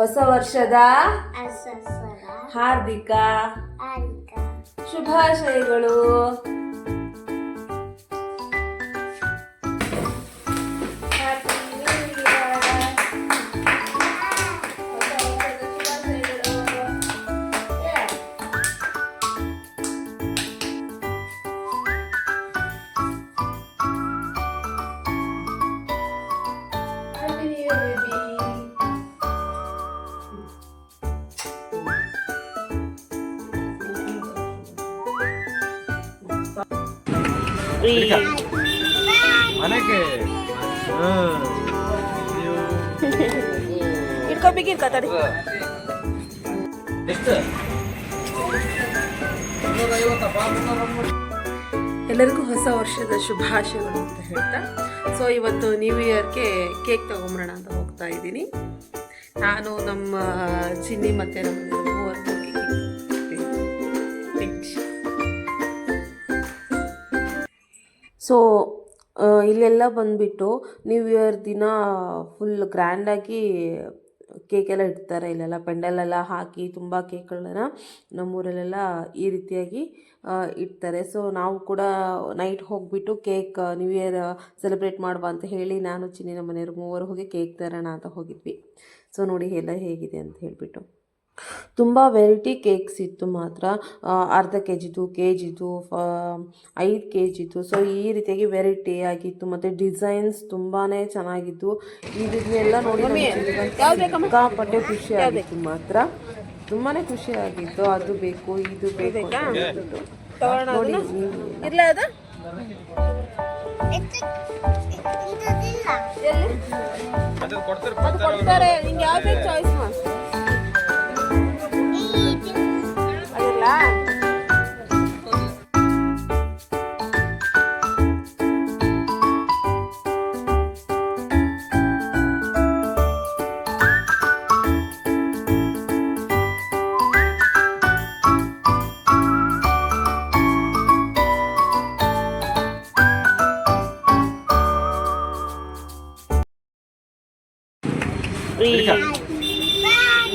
ಹೊಸ ವರ್ಷದ ಹಾರ್ದಿಕ. ಶುಭಾಶಯಗಳು. ಮನೆಗೆ. ಇಟ್ಕೋ ಬಿಗಿ ಇಟ್ಕೋ ತಡಿ. ಎಷ್ಟು? ಎಲ್ಲರಿಗೂ ಹೊಸ ವರ್ಷದ ಶುಭಾಶಯಗಳು ಅಂತ ಹೇಳ್ತಾ. ಸೊ ಇವತ್ತು ನ್ಯೂ ಇಯರ್ಗೆ ಕೇಕ್ ತಗೊಂಬರೋಣ ಅಂತ ಹೋಗ್ತಾ ಇದ್ದೀನಿ. ನಾನು ನಮ್ಮ ಚಿನ್ನಿ ಮತ್ತು ನಮ್ಮ ಸೊ ಇಲ್ಲೆಲ್ಲ ಬಂದುಬಿಟ್ಟು ನ್ಯೂ ಇಯರ್ ದಿನ ಫುಲ್ ಗ್ರ್ಯಾಂಡಾಗಿ ಕೇಕೆಲ್ಲ ಇಡ್ತಾರೆ. ಇಲ್ಲೆಲ್ಲ ಪೆಂಡಲೆಲ್ಲ ಹಾಕಿ ತುಂಬ ಕೇಕ್ಗಳನ್ನ ನಮ್ಮೂರಲ್ಲೆಲ್ಲ ಈ ರೀತಿಯಾಗಿ ಇಡ್ತಾರೆ. ಸೊ ನಾವು ಕೂಡ ನೈಟ್ ಹೋಗಿಬಿಟ್ಟು ಕೇಕ್ ನ್ಯೂ ಇಯರ್ ಸೆಲೆಬ್ರೇಟ್ ಮಾಡುವ ಅಂತ ಹೇಳಿ ನಾನು ಚಿನ್ನಿ ನಮ್ಮ ಮನೆಯವ್ರು ಮೂವರು ಹೋಗಿ ಕೇಕ್ ತರೋಣ ಅಂತ ಹೋಗಿದ್ವಿ. ಸೊ ನೋಡಿ ಎಲ್ಲ ಹೇಗಿದೆ ಅಂತ ಹೇಳಿಬಿಟ್ಟು. ತುಂಬ ವೆರೈಟಿ ಕೇಕ್ಸ್ ಇತ್ತು ಮಾತ್ರ. ಅರ್ಧ ಕೆ ಜಿದು ಕೆ ಜಿದು ಐದು ಕೆ ಜಿದು ಸೊ ಈ ರೀತಿಯಾಗಿ ವೆರೈಟಿ ಆಗಿತ್ತು. ಮತ್ತು ಡಿಸೈನ್ಸ್ ತುಂಬಾ ಚೆನ್ನಾಗಿತ್ತು. ಇದನ್ನೆಲ್ಲ ನೋಡಿ ಸಿಕ್ಕಾಪಟ್ಟೆ ಖುಷಿ ಆಗಿತ್ತು ಮಾತ್ರ. ತುಂಬಾ ಖುಷಿ ಆಗಿತ್ತು. ಅದು ಬೇಕು ಇದು ಬೇಕು. ನೋಡಿ ಅದು? ಇದಿಲ್ಲ ಅದು ಕೊಡ್ತಾರೆ ನಿಂಗೆ ಚಾಯ್ಸ್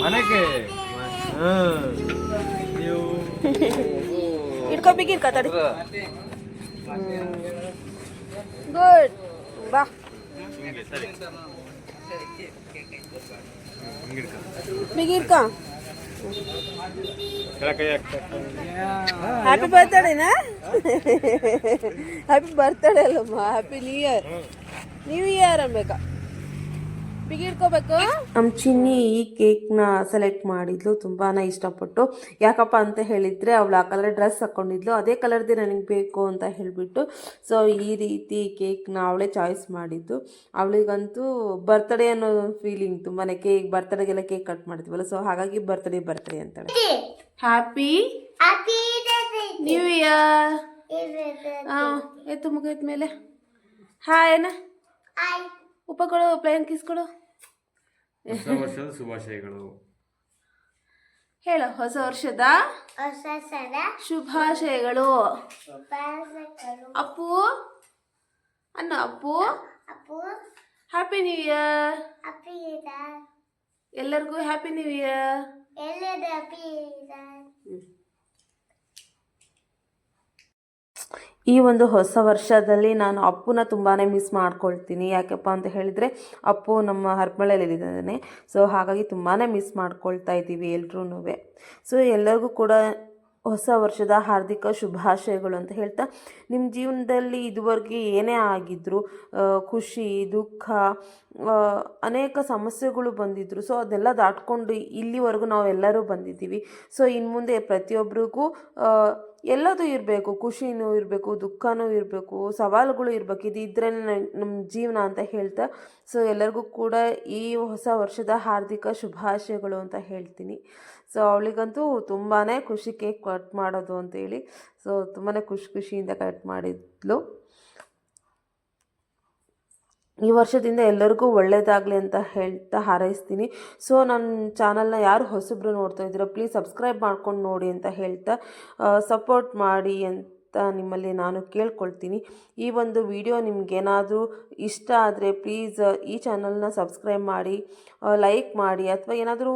ಮನೆಗೆ ನೀವು ಇಟ್ಕೋ ಬಿಗಿ ಇಟ್ಕೋ ತಡಿ ಗುಡ್ ಬಾ ಬಿಗಿ ಇಟ್ಕೋ ಕೆಳಕೈ ಹಾಕ್ತಾ ಹ್ಯಾಪಿ ಬರ್ತ್ಡೇನಾ ಹ್ಯಾಪಿ ಬರ್ತ್ಡೇ ಅಲ್ಲಮ್ಮ happy new year new year ಅನ್ಬೇಕಾ ಬಿಗಿ ಇಟ್ಕೋಬೇಕು ನಮ್ಮ ಚಿನ್ನಿ ಈ ಕೇಕ್ನ ಸೆಲೆಕ್ಟ್ ಮಾಡಿದ್ಲು ತುಂಬಾ ಇಷ್ಟಪಟ್ಟು. ಯಾಕಪ್ಪ ಅಂತ ಹೇಳಿದರೆ ಅವಳು ಆ ಕಲರ್ ಡ್ರೆಸ್ ಹಾಕ್ಕೊಂಡಿದ್ಲು ಅದೇ ಕಲರ್ದೇ ನನಗೆ ಬೇಕು ಅಂತ ಹೇಳಿಬಿಟ್ಟು ಸೊ ಈ ರೀತಿ ಕೇಕ್ನ ಅವಳೇ ಚಾಯ್ಸ್ ಮಾಡಿದ್ದು. ಅವಳಿಗಂತೂ ಬರ್ತ್ಡೇ ಅನ್ನೋ ಫೀಲಿಂಗ್ ತುಂಬಾ ಕೇಕ್ ಬರ್ತ್ಡೇಗೆಲ್ಲ ಕೇಕ್ ಕಟ್ ಮಾಡ್ತೀವಲ್ಲ ಸೊ ಹಾಗಾಗಿ ಬರ್ತ್ಡೇ ಬರ್ತ್ಡೇ ಅಂತಾಳೆ. ಹ್ಯಾಪಿ ನ್ಯೂ ಇಯರ್ ಹಾಂ ಎತ್ತು ಮುಗಿದ ಮೇಲೆ ಹಾಯ್ ಉಪ ಕೊಡು ಪ್ಲೇನ್ ಕಿಸ್ ಕೊಡು. ಹೊಸ ವರ್ಷದ ಶುಭಾಶಯಗಳು. ಹೇಳು ಹೊಸ ವರ್ಷದ ಶುಭಾಶಯಗಳು. ಅಪ್ಪು ಅನ್ನ Appu. Appu. Happy new year ಅಪ್ಪಿ ಇದೆ ಎಲ್ಲರಿಗೂ ಹ್ಯಾಪಿ ನ್ಯೂ ಇಯರ್ ಎಲ್ಲದ ಅಪ್ಪಿ ಇದೆ ಈ ಒಂದು ಹೊಸ ವರ್ಷದಲ್ಲಿ ನಾನು ಅಪ್ಪುನ ತುಂಬಾ ಮಿಸ್ ಮಾಡ್ಕೊಳ್ತೀನಿ. ಯಾಕಪ್ಪ ಅಂತ ಹೇಳಿದರೆ, ಅಪ್ಪು ನಮ್ಮ ಹರಪಳ್ಳಿಯಲ್ಲಿದ್ದಾನೆ ಸೊ ಹಾಗಾಗಿ ತುಂಬಾ ಮಿಸ್ ಮಾಡ್ಕೊಳ್ತಾ ಇದ್ದೀವಿ ಎಲ್ರೂ ಸೊ ಎಲ್ಲರಿಗೂ ಕೂಡ ಹೊಸ ವರ್ಷದ ಹಾರ್ದಿಕ ಶುಭಾಶಯಗಳು ಅಂತ ಹೇಳ್ತಾ ನಿಮ್ಮ ಜೀವನದಲ್ಲಿ ಇದುವರೆಗೆ ಏನೇ ಆಗಿದ್ರು ಖುಷಿ, ದುಃಖ ಅನೇಕ ಸಮಸ್ಯೆಗಳು ಬಂದಿದ್ರು. ಸೊ ಅದೆಲ್ಲ ದಾಟ್ಕೊಂಡು ಇಲ್ಲಿವರೆಗೂ ನಾವು ಎಲ್ಲರೂ ಬಂದಿದ್ದೀವಿ. ಸೊ ಇನ್ನು ಮುಂದೆ ಪ್ರತಿಯೊಬ್ಬರಿಗೂ ಎಲ್ಲದೂ ಇರಬೇಕು. ಖುಷಿನೂ ಇರಬೇಕು, ದುಃಖನೂ ಇರಬೇಕು, ಸವಾಲುಗಳು ಇರಬೇಕು. ಇದು ಇದ್ರೇ ನಮ್ಮ ಜೀವನ ಅಂತ ಹೇಳ್ತಾ ಸೊ ಎಲ್ಲರಿಗೂ ಕೂಡ ಈ ಹೊಸ ವರ್ಷದ ಹಾರ್ದಿಕ ಶುಭಾಶಯಗಳು ಅಂತ ಹೇಳ್ತೀನಿ. ಸೊ ಅವಳಿಗಂತೂ ತುಂಬಾ ಖುಷಿ ಕೇಕ್ ಕಟ್ ಮಾಡೋದು ಅಂತೇಳಿ. ಸೊ ತುಂಬಾ ಖುಷಿ ಖುಷಿಯಿಂದ ಕಟ್ ಮಾಡಿದ್ಲು. ಈ ವರ್ಷದಿಂದ ಎಲ್ಲರಿಗೂ ಒಳ್ಳೆಯದಾಗಲಿ ಅಂತ ಹೇಳ್ತಾ ಹಾರೈಸ್ತೀನಿ. ಸೊ ನನ್ನ ಚಾನಲ್ನ ಯಾರು ಹೊಸಬ್ರು ನೋಡ್ತಾ ಇದ್ದೀರೋ, ಪ್ಲೀಸ್ ಸಬ್ಸ್ಕ್ರೈಬ್ ಮಾಡ್ಕೊಂಡು ನೋಡಿ ಅಂತ ಹೇಳ್ತಾ ಸಪೋರ್ಟ್ ಮಾಡಿ ಅಂತ ನಿಮ್ಮಲ್ಲಿ ನಾನು ಕೇಳ್ಕೊಳ್ತೀನಿ. ಈ ಒಂದು ವಿಡಿಯೋ ನಿಮಗೇನಾದರೂ ಇಷ್ಟ ಆದರೆ ಪ್ಲೀಸ್ ಈ ಚಾನಲ್ನ ಸಬ್ಸ್ಕ್ರೈಬ್ ಮಾಡಿ ಲೈಕ್ ಮಾಡಿ ಅಥವಾ ಏನಾದರೂ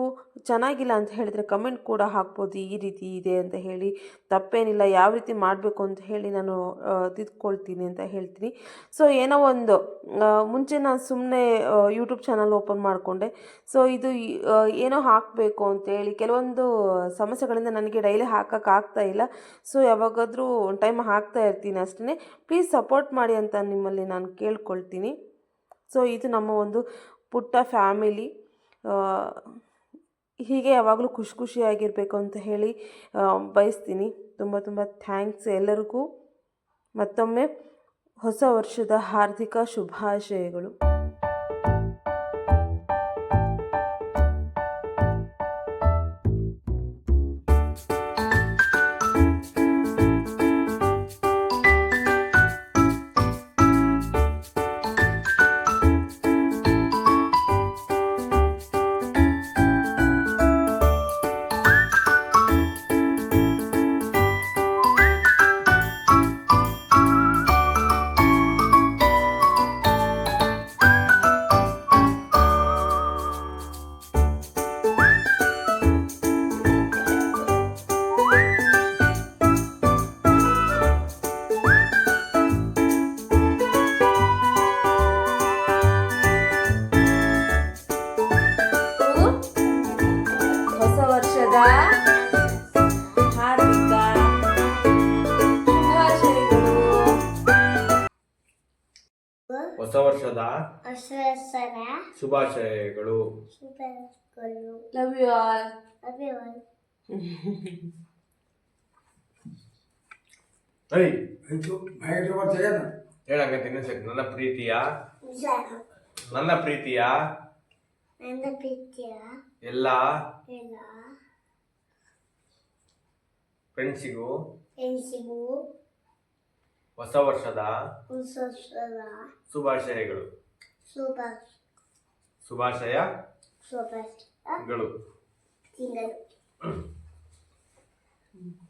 ಚೆನ್ನಾಗಿಲ್ಲ ಅಂತ ಹೇಳಿದರೆ ಕಮೆಂಟ್ ಕೂಡ ಹಾಕ್ಬೋದು. ಈ ರೀತಿ ಇದೆ ಅಂತ ಹೇಳಿ. ತಪ್ಪೇನಿಲ್ಲ, ಯಾವ ರೀತಿ ಮಾಡಬೇಕು ಅಂತ ಹೇಳಿ ನಾನು ತಿದ್ಕೊಳ್ತೀನಿ ಅಂತ ಹೇಳ್ತೀನಿ. ಸೊ ಏನೋ ಒಂದು ಮುಂಚೆ ನಾನು ಸುಮ್ಮನೆ ಯೂಟ್ಯೂಬ್ ಚಾನಲ್ ಓಪನ್ ಮಾಡಿಕೊಂಡೆ. ಸೊ ಇದು ಏನೋ ಹಾಕಬೇಕು ಅಂತೇಳಿ ಕೆಲವೊಂದು ಸಮಸ್ಯೆಗಳಿಂದ ನನಗೆ ಡೈಲಿ ಹಾಕೋಕ್ಕಾಗ್ತಾ ಇಲ್ಲ. ಸೊ ಯಾವಾಗಾದರೂ ಒಂದು ಟೈಮ್ ಹಾಕ್ತಾ ಇರ್ತೀನಿ ಅಷ್ಟೇ ಪ್ಲೀಸ್ ಸಪೋರ್ಟ್ ಮಾಡಿ ಅಂತ ನಿಮ್ಮಲ್ಲಿ ನಾನು ಕೇಳ್ಕೊಳ್ತೀನಿ. ಸೊ ಇದು ನಮ್ಮ ಒಂದು ಪುಟ್ಟ ಫ್ಯಾಮಿಲಿ ಹೀಗೆ ಯಾವಾಗಲೂ ಖುಷಿ ಖುಷಿಯಾಗಿರಬೇಕು ಅಂತ ಹೇಳಿ ಬಯಸ್ತೀನಿ. ತುಂಬ ತುಂಬ ಥ್ಯಾಂಕ್ಸ್ ಎಲ್ಲರಿಗೂ. ಮತ್ತೊಮ್ಮೆ ಹೊಸ ವರ್ಷದ ಹಾರ್ದಿಕ ಶುಭಾಶಯಗಳು. ಹೊಸ ವರ್ಷದ ಶುಭಾಶಯಗಳು. ಲವ್ ಯು ಆಲ್ ಇನ್ನೊಂದ್ಸರಿ ನನ್ನ ಪ್ರೀತಿಯ? ನನ್ನ ಪ್ರೀತಿಯ? ನನ್ನ ಪ್ರೀತಿಯ? ಎಲ್ಲ? ಎಲ್ಲ. ಫ್ರೆಂಡ್ಸಿಗೂ ಫ್ರೆಂಡ್ಸಿಗೂ ಹೊಸ ವರ್ಷದ ಶುಭಾಶಯ ಶುಭಾಶಯಗಳು